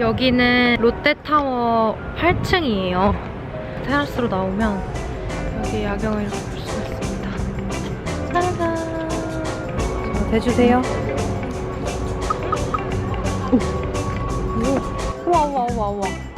여기는 롯데타워 8층이에요. 테라스로 나오면 여기 야경을 이렇게 볼 수가 있습니다. 짜잔. 자, 대주세요. 우와, 우와, 우와, 우와.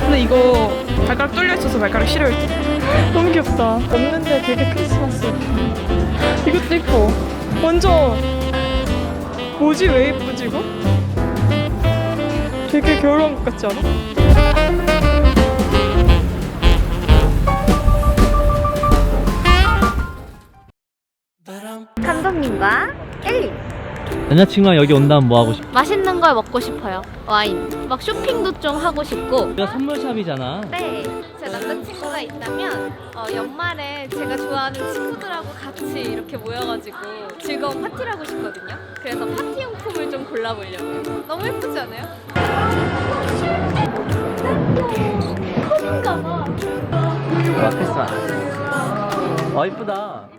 근데 이거 발가락 뚫려 있어서 발가락 때. 너무 귀엽다. 없는데 되게 크리스마스. 이것도 이뻐. 완전 뭐지 왜 예쁘지 이거? 되게 겨울왕 것 같지 않아? 감독님과 엘리 여자친구가 여기 온다면 뭐 하고 싶어? 맛있는 걸 먹고 싶어요 와인 막 쇼핑도 좀 하고 싶고 여기가 선물샵이잖아. 네, 제 남자친구가 있다면 어, 연말에 제가 좋아하는 친구들하고 같이 이렇게 모여가지고 즐거운 파티를 하고 싶거든요 그래서 파티 용품을 좀 골라보려고요 너무 예쁘지 않아요? 와 크리스마스. 어 이쁘다.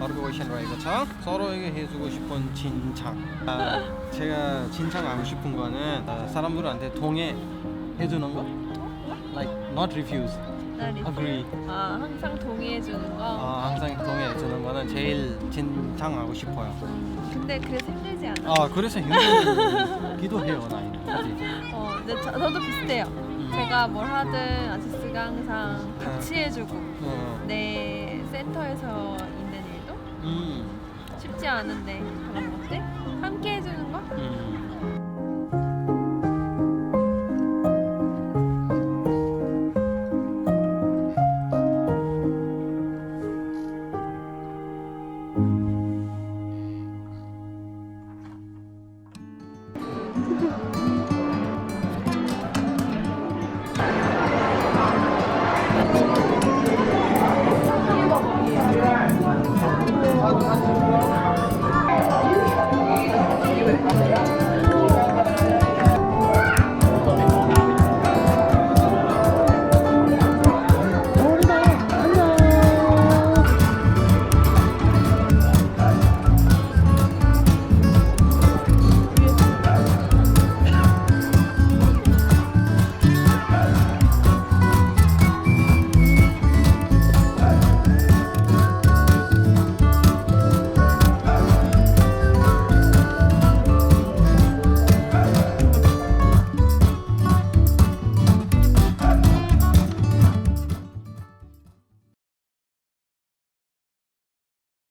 어르고션 라이거차 서로에게 해주고 싶은 진창 아, 제가 진창 하고 싶은 거는 아, 사람들한테 동해 해주는 거? Like not refuse. Agree. 아 항상 동의해 주는 거? 아, 항상 동해 해주는 거는 제일 진창하고 싶어요. 근데 그래서 힘들지 않아? 아 그래서 힘들기도 해요 나이는. 그치? 어, 근데 저, 저도 비슷해요. 음. 제가 뭘 하든 아저씨가 항상 같이 해주고 어, 내 센터에서 음, 쉽지 않은데 그런 것들 함께 해주는 거 음.